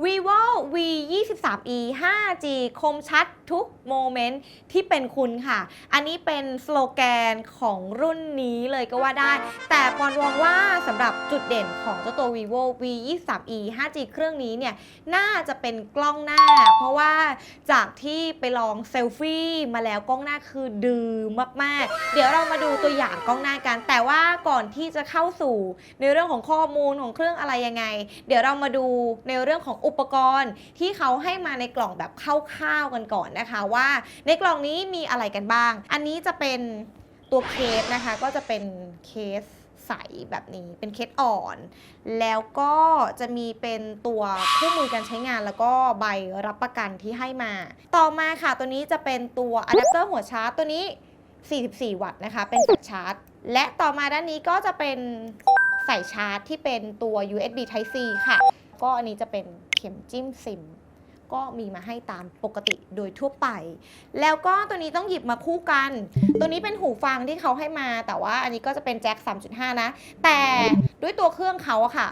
vivo v 2 23e 5g คมชัดทุกโมเมนต์ที่เป็นคุณค่ะ อันนี้เป็นสโลแกนของรุ่นนี้เลยก็ว่าได้ แต่ปอนมองว่าสำหรับจุดเด่นของเจ้าตัว vivo v 2 3 e 5g เครื่องนี้เนี่ย น่าจะเป็นกล้องหน้า เพราะว่าจากที่ไปลองเซลฟี่มาแล้วกล้องหน้าคือดื้อมาก ๆ เดี๋ยวเรามาดูตัวอย่างกล้องหน้ากัน แต่ว่าก่อนที่จะเข้าสู่ในเรื่องของข้อมูลของเครื่องอะไรยังไง เดี๋ยวเรามาดูในเรื่องของอุปกรณ์ที่เขาให้มาในกล่องแบบคร่าวๆกันก่อนนะคะว่า ในกล่องนี้มีอะไรกันบ้าง อันนี้จะเป็นตัวเคสนะคะก็จะเป็นเคสใสแบบนี้เป็นเคสอ่อน แล้วก็จะมีเป็นตัวคู่มือการใช้งานแล้วก็ใบรับประกันที่ให้มา ต่อมาค่ะตัวนี้จะเป็นตัวอะแดปเตอร์หัวชาร์จตัวนี้ 44 วัตต์นะคะ เป็นแฟลชชาร์จ และต่อมาด้านนี้ก็จะเป็นใส่ชาร์จที่เป็นตัว USB Type C ค่ะ ก็อันนี้จะเป็นเข็มจิ้มซิม ก็มีมาให้ตามปกติโดยทั่วไป แล้วก็ตัวนี้ต้องหยิบมาคู่กัน ตัวนี้เป็นหูฟังที่เขาให้มา แต่ว่าอันนี้ก็จะเป็นแจ็ค 3.5 นะ แต่ด้วยตัวเครื่องเขาอะค่ะ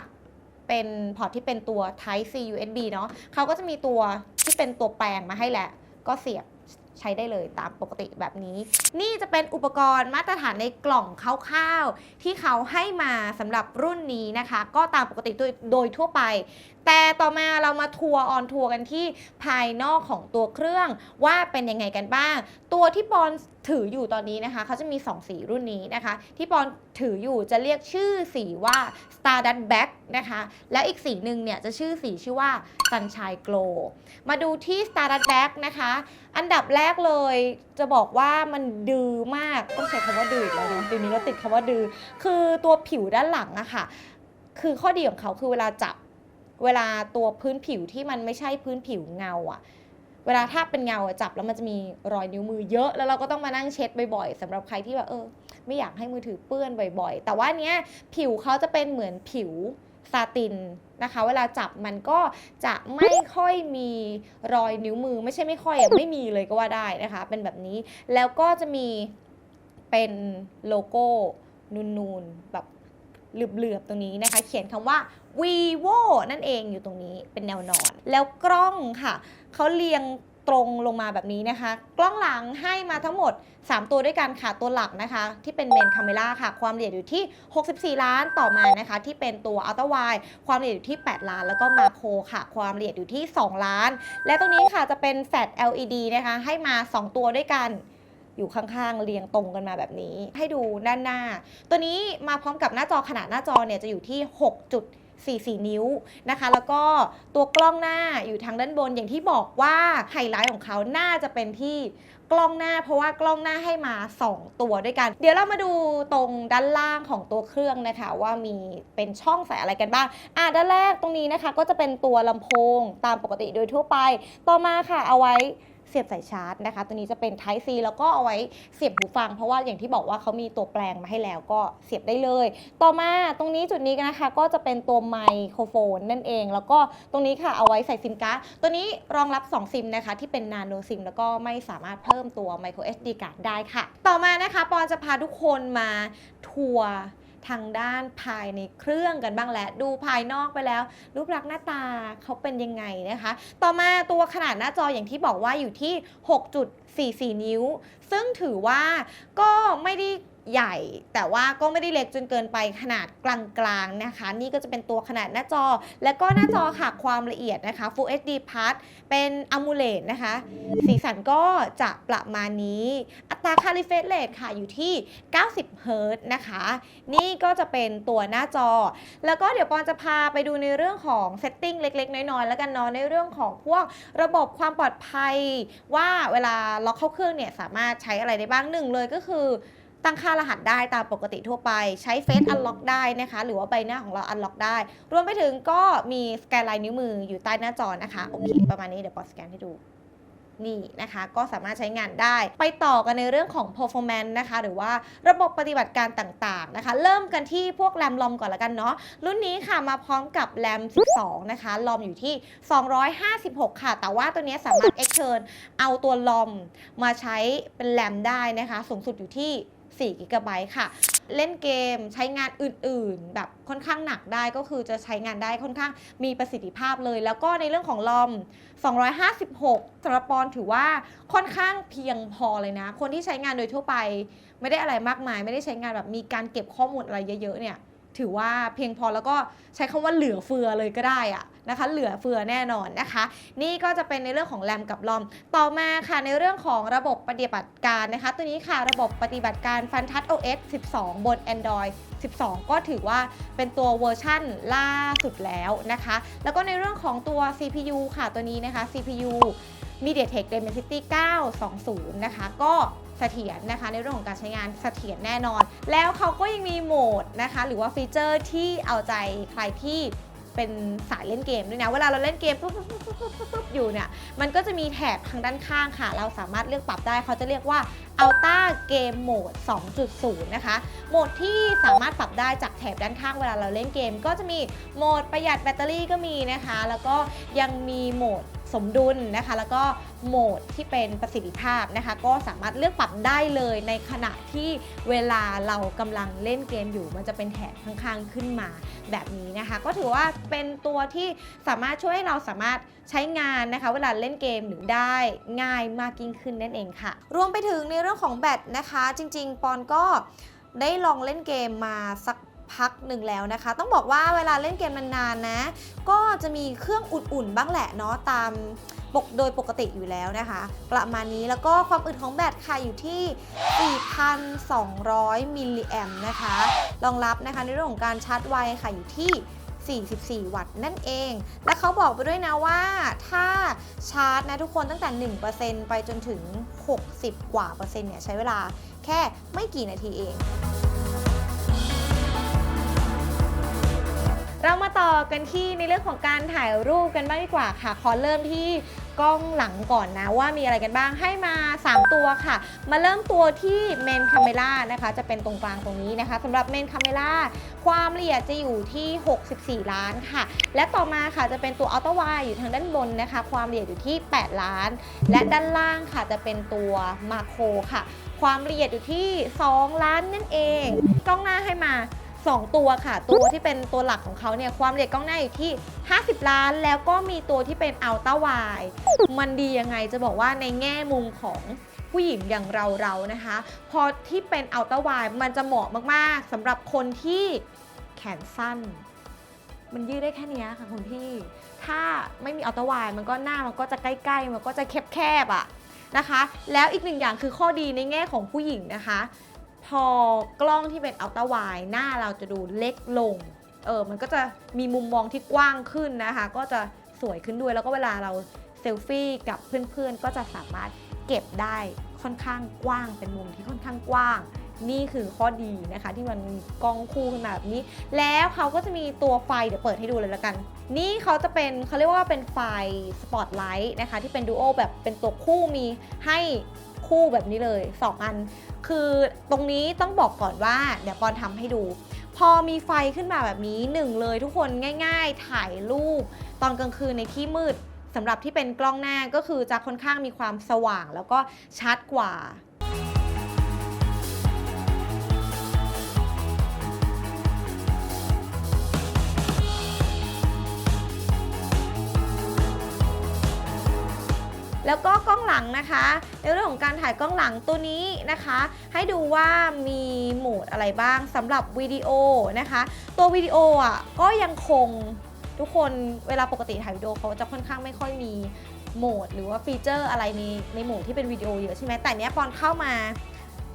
เป็นพอร์ตที่เป็นตัว Type C USB เนาะเขาก็จะมีตัวที่เป็นตัวแปลงมาให้แหละ ก็เสียบ ใช้ได้เลยตามปกติแบบนี้ นี่จะเป็นอุปกรณ์มาตรฐานในกล่องคร่าวๆที่เขาให้มาสำหรับรุ่นนี้นะคะ ก็ตามปกติโดยโดยทั่วไป แต่ต่อมาเรามาทัวร์ออนทัวร์กันที่ภายนอกของตัวเครื่องว่าเป็นยังไงกันบ้าง ตัวที่ปอนถืออยู่ตอนนี้นะคะเขาจะมี 2 สีรุ่นนี้นะคะ ที่ปอน ถืออยู่จะเรียกชื่อสีว่า Stardust Black นะคะ และอีกสีหนึ่งเนี่ยจะชื่อสีชื่อว่า Sunshine Glow มาดูที่ Stardust Black นะคะ อันดับแรกเลยจะบอกว่ามันดื้อมาก ต้องใช้คำว่าดืออีกแล้วนะเดี๋ยวนี้เราติดคำว่าดือคือตัวผิวด้านหลังอะค่ะ คือข้อดีของเขาคือเวลาจับเวลาตัวพื้นผิวที่มันไม่ใช่พื้นผิวเงาอะเวลาถ้าเป็นเงาอะจับแล้วมันจะมีรอยนิ้วมือเยอะ แล้วเราก็ต้องมานั่งเช็ดบ่อยๆสำหรับใครที่แบบเออ ไม่อยากให้มือถือเปื้อนบ่อยๆ แต่ว่าเนี้ยผิวเขาจะเป็นเหมือนผิวซาตินนะคะ เวลาจับมันก็จะไม่ค่อยมีรอยนิ้วมือไม่ใช่ไม่ค่อยอะไม่มีเลยก็ว่าได้นะคะ เป็นแบบนี้แล้วก็จะมีเป็นโลโก้นูนๆแบบเหลือบๆตรงนี้นะคะ เขียนคำว่า vivo นั่นเองอยู่ตรงนี้เป็นแนวนอน แล้วกล้องค่ะ เขาเรียง ตรงลงมาแบบนี้นะคะ กล้องหลังให้มาทั้งหมด 3 ตัวด้วยกันค่ะ ตัวหลักนะคะ ที่เป็นเมนคาเมล่าค่ะ ความละเอียดอยู่ที่ 64 ล้านต่อมานะคะ ที่เป็นตัวอัลตร้าไวความละเอียดอยู่ที่ 8 ล้าน แล้วก็มาโครค่ะ ความละเอียดอยู่ที่ 2 ล้าน และตรงนี้ค่ะจะเป็นแฟลช LED นะคะ ให้มา 2 ตัวด้วยกันอยู่ข้างๆ เรียงตรงกันมาแบบนี้ ให้ดูด้านหน้า ตัวนี้มาพร้อมกับหน้าจอขนาดหน้าจอเนี่ยจะอยู่ที่ 44 นิ้วนะคะ แล้วก็ตัวกล้องหน้าอยู่ทางด้านบนอย่างที่บอกว่าไฮไลท์ของเขาน่าจะเป็นที่กล้องหน้าเพราะว่ากล้องหน้าให้มา 2 ตัวด้วยกัน เดี๋ยวเรามาดูตรงด้านล่างของตัวเครื่องนะคะ ว่ามีเป็นช่องใส่อะไรกันบ้าง อะด้านแรกตรงนี้นะคะ ก็จะเป็นตัวลำโพงตามปกติโดยทั่วไป ต่อมาค่ะเอาไว้ เสียบสายชาร์จนะคะ ตัวนี้จะเป็น Type C แล้วก็เอาไว้เสียบหูฟัง เพราะว่าอย่างที่บอกว่าเขามีตัวแปลงมาให้แล้วก็เสียบได้เลย ต่อมาตรงนี้จุดนี้นะคะ ก็จะเป็นตัวไมโครโฟนนั่นเอง แล้วก็ตรงนี้ค่ะเอาไว้ใส่ซิมการ์ดตัวนี้รองรับ 2 ซิมนะคะ ที่เป็นนาโนซิมแล้วก็ไม่สามารถเพิ่มตัว micro SD card ได้ค่ะ ต่อมานะคะปอนจะพาทุกคนมาทัวร์ ทางด้านภายในเครื่องกันบ้างแล้วดูภายนอกไปแล้ว รูปลักษณ์หน้าตาเขาเป็นยังไงนะคะ ต่อมาตัวขนาดหน้าจออย่างที่บอกว่าอยู่ที่ 6.44 นิ้ว ซึ่งถือว่าก็ไม่ได้ ใหญ่ แต่ว่าก็ไม่ได้เล็กจนเกินไปขนาดกลางๆนะคะ นี่ก็จะเป็นตัวขนาดหน้าจอ และก็หน้าจอค่ะความละเอียดนะคะ Full HD Plus เป็น AMOLED นะคะ สีสันก็จะประมาณนี้ อัตราค่าลิเฟสเรทค่ะอยู่ที่ 90เฮิรตนะคะ นี่ก็จะเป็นตัวหน้าจอ แล้วก็เดี๋ยวปอนจะพาไปดูในเรื่องของเซตติ้งเล็ก ๆ น้อยๆแล้วกันเนาะในเรื่องของพวกระบบความปลอดภัย ว่าเวลาล็อกเข้าเครื่องเนี่ยสามารถใช้อะไรได้บ้างหนึ่งเลยก็คือ ตั้งค่ารหัสได้ตามปกติทั่วไป ใช้เฟซอันล็อกได้นะคะ หรือว่าใบหน้าของเราอันล็อกได้ รวมไปถึงก็มีสแกนลายนิ้วมืออยู่ใต้หน้าจอนะคะ โอเค ประมาณนี้เดี๋ยวปอสแกนให้ดูนี่นะคะ ก็สามารถใช้งานได้ ไปต่อกันในเรื่องของ performance นะคะ หรือว่าระบบปฏิบัติการต่างๆนะคะ เริ่มกันที่พวกแรมลอมก่อนละกันเนาะ รุ่นนี้ค่ะมาพร้อมกับแรม 12 นะคะ ลอมอยู่ที่ 256 ค่ะ แต่ว่าตัวนี้สามารถ extern เอาตัวลอมมาใช้เป็นแรมได้นะคะ สูงสุดอยู่ที่ 4 g b ค่ะ เล่นเกมใช้งานอื่นๆ แบบค่อนข้างหนักได้ก็คือจะใช้งานได้ค่อนข้างมีประสิทธิภาพเลย แล้วก็ในเรื่องของลอม 256สำหรับปอนถือว่าค่อนข้างเพียงพอเลยนะ คนที่ใช้งานโดยทั่วไป ไม่ได้อะไรมากมาย ไม่ได้ใช้งานแบบมีการเก็บข้อมูลอะไรเยอะๆเนี่ย ถือว่าเพียงพอแล้วก็ใช้คำว่าเหลือเฟือเลยก็ได้อะนะคะ เหลือเฟือแน่นอนนะคะ นี่ก็จะเป็นในเรื่องของแรมกับลอม ต่อมาค่ะในเรื่องของระบบปฏิบัติการนะคะ ตัวนี้ค่ะระบบปฏิบัติการ f a n t a s OS 12 บน Android 12 ก็ถือว่าเป็นตัวเวอร์ชั่นล่าสุดแล้วนะคะ แล้วก็ในเรื่องของตัว CPU ค่ะตัวนี้นะคะ CPU MediaTek Dimensity 920 นะคะก็ เสถียรนะคะ ในเรื่องของการใช้งานเสถียรแน่นอน แล้วเขาก็ยังมีโหมดนะคะ หรือว่าฟีเจอร์ที่เอาใจใครที่เป็นสายเล่นเกมด้วยนะ เวลาเราเล่นเกมปุ๊บปุ๊บปุ๊บปุ๊บปุ๊บอยู่เนี่ย มันก็จะมีแถบทางด้านข้างค่ะ เราสามารถเลือกปรับได้ เขาจะเรียกว่า Ultra Game Mode 2.0 นะคะ โหมดที่สามารถปรับได้จากแถบด้านข้างเวลาเราเล่นเกม ก็จะมีโหมดประหยัดแบตเตอรี่ก็มีนะคะ แล้วก็ยังมีโหมด สมดุลนะคะ แล้วก็โหมดที่เป็นประสิทธิภาพนะคะ ก็สามารถเลือกปรับได้เลยในขณะที่เวลาเรากำลังเล่นเกมอยู่ มันจะเป็นแถบข้างๆขึ้นมาแบบนี้นะคะ ก็ถือว่าเป็นตัวที่สามารถช่วยให้เราสามารถใช้งานนะคะ เวลาเล่นเกมหรือได้ง่ายมากยิ่งขึ้นนั่นเองค่ะ รวมไปถึงในเรื่องของแบตนะคะ จริง ๆ ปอนก็ได้ลองเล่นเกมมาสัก พักหนึ่งแล้วนะคะ ต้องบอกว่าเวลาเล่นเกมนานๆนะ ก็จะมีเครื่องอุ่นๆบ้างแหละเนาะตามปกโดยปกติอยู่แล้วนะคะ ประมาณนี้แล้วก็ความอึดของแบตค่ะอยู่ที่ 4,200 มิลลิแอมนะคะ รองรับนะคะในเรื่องของการชาร์จไวค่ะอยู่ที่ 44 วัตต์นั่นเอง และเขาบอกไปด้วยนะว่าถ้าชาร์จนะทุกคนตั้งแต่ 1%ไปจนถึง 60 กว่าเปอร์เซ็นต์เนี่ยใช้เวลาแค่ไม่กี่นาทีเอง เรามาต่อกันที่ในเรื่องของการถ่ายรูปกันบ้างดีกว่าค่ะ ขอเริ่มที่กล้องหลังก่อนนะว่ามีอะไรกันบ้างให้มา 3 ตัวค่ะ มาเริ่มตัวที่เมนคาเมล่านะคะจะเป็นตรงกลางตรงนี้นะคะสำหรับเมนคาเมล่าความละเอียดจะอยู่ที่ 64 ล้านค่ะ และต่อมาค่ะจะเป็นตัวอัลตร้าไวอยู่ทางด้านบนนะคะ ความละเอียดอยู่ที่ 8 ล้าน และด้านล่างค่ะจะเป็นตัวมาโครค่ะ ความละเอียดอยู่ที่ 2 ล้านนั่นเอง กล้องหน้าให้มา 2 ตัวค่ะ ตัวที่เป็นตัวหลักของเขาเนี่ยความละเอียดกล้องหน้าอยู่ที่ 50 ล้าน แล้วก็มีตัวที่เป็นอัลต้าไวมันดียังไงจะบอกว่าในแง่มุมของผู้หญิงอย่างเราเรานะคะ พอที่เป็นอัลต้าไวมันจะเหมาะมากๆสำหรับคนที่แขนสั้น มันยืดได้แค่นี้ค่ะคุณพี่ ถ้าไม่มีอัลตร้าไวมันก็หน้ามันก็จะใกล้ๆ มันก็จะแคบๆอะนะคะ แล้วอีกหนึ่งอย่างคือข้อดีในแง่ของผู้หญิงนะคะ พอกล้องที่เป็นอัลตราไวหน้าเราจะดูเล็กลง เออ มันก็จะมีมุมมองที่กว้างขึ้นนะคะ ก็จะสวยขึ้นด้วย แล้วก็เวลาเราเซลฟี่กับเพื่อนๆ ก็จะสามารถเก็บได้ค่อนข้างกว้าง เป็นมุมที่ค่อนข้างกว้าง นี่คือข้อดีนะคะ ที่มันกล้องคู่ขึ้นมาแบบนี้ แล้วเขาก็จะมีตัวไฟเดี๋ยวเปิดให้ดูเลยละกัน นี่เขาจะเป็นเขาเรียกว่าเป็นไฟสปอตไลท์นะคะ ที่เป็นดูโอแบบเป็นตัวคู่มีให้ คู่แบบนี้เลย 2 อัน คือตรงนี้ต้องบอกก่อนว่าเดี๋ยวปอนทำให้ดู พอมีไฟขึ้นมาแบบนี้หนึ่งเลยทุกคนง่าย ๆ ถ่ายรูป ตอนกลางคืนในที่มืดสำหรับที่เป็นกล้องหน้าก็คือจะค่อนข้างมีความสว่างแล้วก็ชัดกว่า แล้วก็กล้องหลังนะคะ ในเรื่องของการถ่ายกล้องหลังตัวนี้นะคะ ให้ดูว่ามีโหมดอะไรบ้างสำหรับวิดีโอนะคะ ตัววิดีโออะก็ยังคงทุกคนเวลาปกติถ่ายวิดีโอเขาจะค่อนข้างไม่ค่อยมีโหมด หรือว่าฟีเจอร์อะไรในในโหมดที่เป็นวิดีโอเยอะใช่ไหมแต่เนี้ยปอนเข้ามา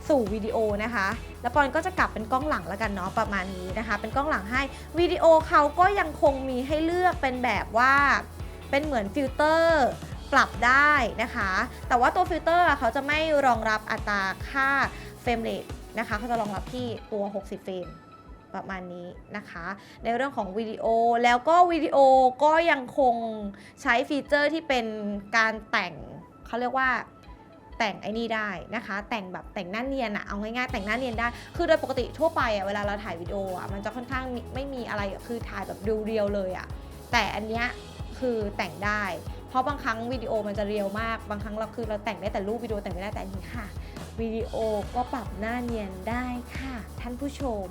สู่วิดีโอนะคะ แล้วปอนก็จะกลับเป็นกล้องหลังแล้วกันเนาะประมาณนี้นะคะ เป็นกล้องหลังให้วิดีโอเขาก็ยังคงมีให้เลือกเป็นแบบว่าเป็นเหมือนฟิลเตอร์ ปรับได้นะคะ แต่ว่าตัวฟิลเตอร์เขาจะไม่รองรับอัตราค่าเฟรมเรทนะคะเขาจะรองรับที่ตัว 60 เฟรมประมาณนี้นะคะ ในเรื่องของวิดีโอแล้วก็วิดีโอก็ยังคงใช้ฟีเจอร์ที่เป็นการแต่งเขาเรียกว่าแต่งไอ้นี่ได้นะคะ แต่งแบบแต่งหน้าเนียนอะเอาง่ายๆแต่งหน้าเนียนได้ คือโดยปกติทั่วไปอะเวลาเราถ่ายวิดีโออะมันจะค่อนข้างไม่มีอะไรคือถ่ายแบบเรียวๆเลยอะแต่อันเนี้ยคือแต่งได้ เพราะบางครั้งวิดีโอมันจะเรียวมาก บางครั้งเราคือเราแต่งได้แต่รูปวิดีโอแต่งไม่ได้แต่อันนี้ค่ะ วิดีโอก็ปรับหน้าเนียนได้ค่ะ ท่านผู้ชม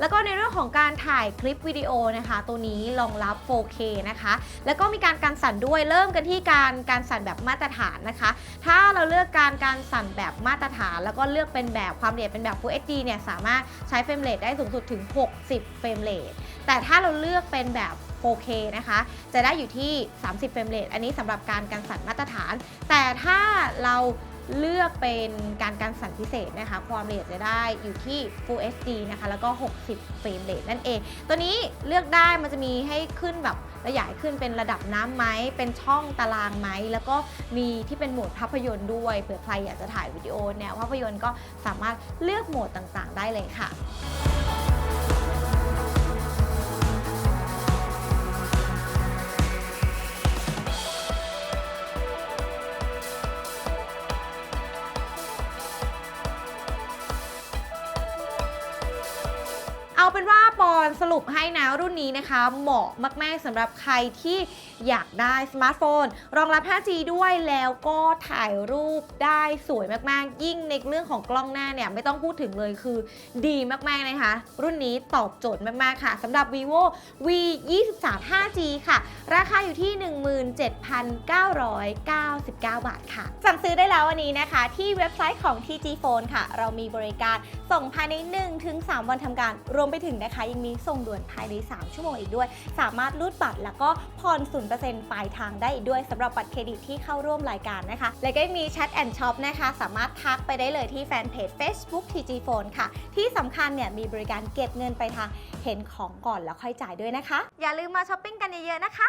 แล้วก็ในเรื่องของการถ่ายคลิปวิดีโอนะคะ ตัวนี้รองรับ 4K นะคะ แล้วก็มีการการสั่นด้วย เริ่มกันที่การการสั่นแบบมาตรฐานนะคะ ถ้าเราเลือกการการสั่นแบบมาตรฐาน แล้วก็เลือกเป็นแบบความละเอียดเป็นแบบ Full HD เนี่ย สามารถใช้เฟรมเรทได้สูงสุดถึง 60 เฟรมเรท แต่ถ้าเราเลือกเป็นแบบ 4K นะคะ จะได้อยู่ที่ 30 เฟรมเรทอันนี้สำหรับการการสั่นมาตรฐาน แต่ถ้าเราเลือกเป็นการการสั่นพิเศษนะคะ ความละเอียดจะได้อยู่ที่ Full HD นะคะ แล้วก็ 60 เฟรมเรทนั่นเอง ตัวนี้เลือกได้มันจะมีให้ขึ้นแบบระยายขึ้นเป็นระดับน้ำไหม เป็นช่องตารางไหม แล้วก็มีที่เป็นโหมดภาพยนตร์ด้วย เผื่อใครอยากจะถ่ายวิดีโอแนวภาพยนตร์ก็สามารถเลือกโหมดต่างๆ ได้เลยค่ะ รุปให้นะรุ่นนี้นะคะ เหมาะมากๆสำหรับใครที่อยากได้สมาร์ทโฟน รองรับ 5G ด้วยแล้วก็ถ่ายรูปได้สวยมากๆ ยิ่งในเรื่องของกล้องหน้าเนี่ยไม่ต้องพูดถึงเลยคือดีมากๆนะคะ รุ่นนี้ตอบโจทย์มากๆค่ะสำหรับ vivo v 2 3 5G ค่ะ ราคาอยู่ที่ 17,999 บาทค่ะ สั่งซื้อได้แล้ววันนี้นะคะ ที่เว็บไซต์ของ TG Phone ค่ะ เรามีบริการส่งภายใน 1-3 วันทำการ รวมไปถึงนะคะยังมีส่งด่วนภายใน 3 ชั่วโมงอีกด้วย สามารถรูดบัตรแล้วก็ผ่อน0%ปลายทางได้อีกด้วยสำหรับบัตรเครดิตที่เข้าร่วมรายการนะคะ และก็มีแชทแอนด์ช็อปนะคะ สามารถทักไปได้เลยที่แฟนเพจ Facebook TG Phone ค่ะ ที่สำคัญเนี่ยมีบริการเก็บเงินไปทางเห็นของก่อนแล้วค่อยจ่ายด้วยนะคะ อย่าลืมมาช้อปปิ้งกันเยอะๆนะคะ